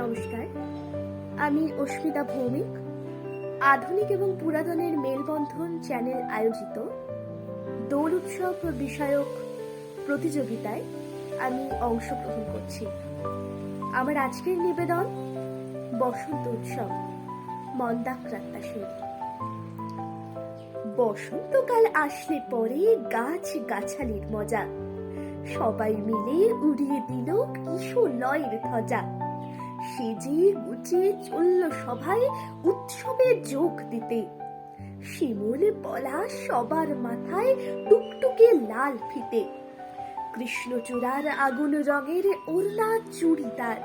নমস্কার। আমি অস্মিতা ভৌমিক। আধুনিক এবং পুরাতনের মেলবন্ধন চ্যানেল আয়োজিত দোল উৎসব বিষয়ক প্রতিযোগিতায় আমি অংশগ্রহণ করছি। আমার আজকের নিবেদন, বসন্ত উৎসব মন্দাক্রাত্তাসের বসন্তকাল আসলে পরে গাছ গাছালির মজা। সবাই মিলে উড়িয়ে দিল কিশোর লয়ের ধ্বজা। সেজে গুছিয়ে চলল সভায় উৎসবে যোগ দিতে। শিমুল পলা সবার মাথায় টুকটুকে লাল ফিতে। কৃষ্ণচূড়ার আগুন রঙের ওরলা চুড়িদার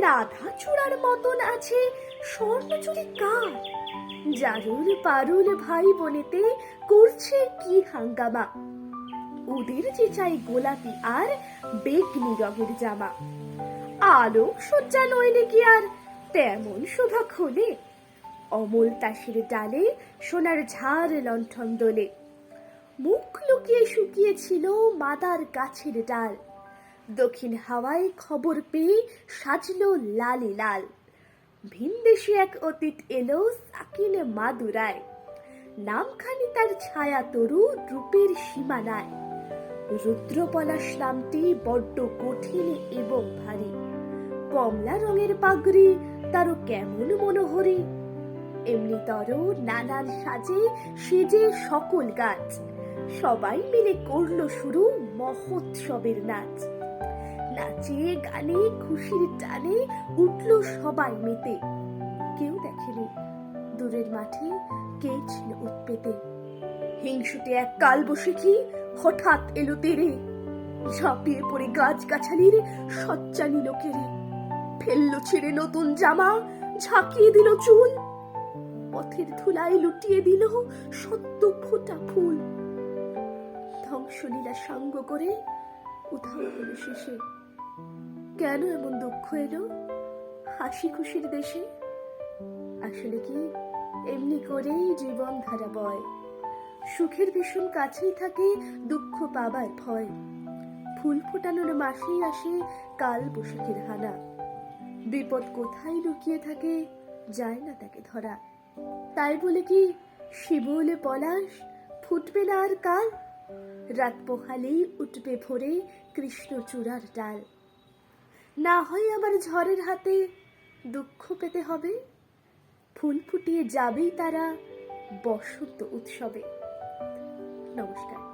রাধা চূড়ার মতন আছে স্বর্ণচুরি কার? জারুল পারুল ভাই বোনেতে করছে কি হাঙ্গামা? ওদের যে চাই গোলাপি আর বেগনি রঙের জামা। আলো সজ্জা নইলে কি আর? তেমন শোভা খোলে। অমল তাসের ডালে সোনার ঝাড় লণ্ঠন দোলে। মুখ লুকিয়ে শুকিয়েছিল মাদার গাছের ডাল। দক্ষিণ হাওয়ায় খবর পেয়ে সাজলো লালে লাল। ভিনদেশে এক অতীত এলো সাকিন মাদুরায়। নামখানি তার ছায়া তরু রূপের সীমানায়। রুদ্রপলাশ নামটি বড্ড কঠিন এবং ভারী। কমলা রঙের পাগড়ি, তারও কেমন মনোহরী। এমনি তর নানান সাজে সেজে সকল গাছ। সবাই মিলে করল শুরু মহোৎসবের নাচ। নাচে, গানে, খুশির টানে উঠল সবাই মেতে। কেউ দেখেনি দূরের মাঠে কে ছিল উৎপেতে। হিংসুটে এক কাল বসে হঠাৎ এলো তেরে। ঝাঁপিয়ে পড়ে গাছ গাছালির সজ্জা নিল কেড়ে ফেলল ছেড়ে নতুন জামা, ঝাঁকিয়ে দিল চুল। পথের ধুলায় লুটিয়ে দিল সত্য ফোটা ফুল। ধ্বংসলীলা সঙ্গ করে উধাও হলো শেষে। কেন এমন দুঃখ এলো হাসি খুশির দেশে? আসলে কি এমনি করেই জীবন ধারা বয়? সুখের ভীষণ কাছেই থাকে দুঃখ পাবার ভয়। ফুল ফোটানোর মাসেই আসে কাল বৈশাখের হানা। বিপদ কোথায় লুকিয়ে থাকে যায় না তাকে ধরা। তাই বলে কি শিবলে পলাশ, ফুটবে না আর কাল? রাত পোহালেই উঠবে ভোরে কৃষ্ণচূড়ার ডাল। না হয় আবার ঝড়ের হাতে দুঃখ পেতে হবে। ফুল ফুটিয়ে যাবেই তারা বসন্ত উৎসবে। নমস্কার।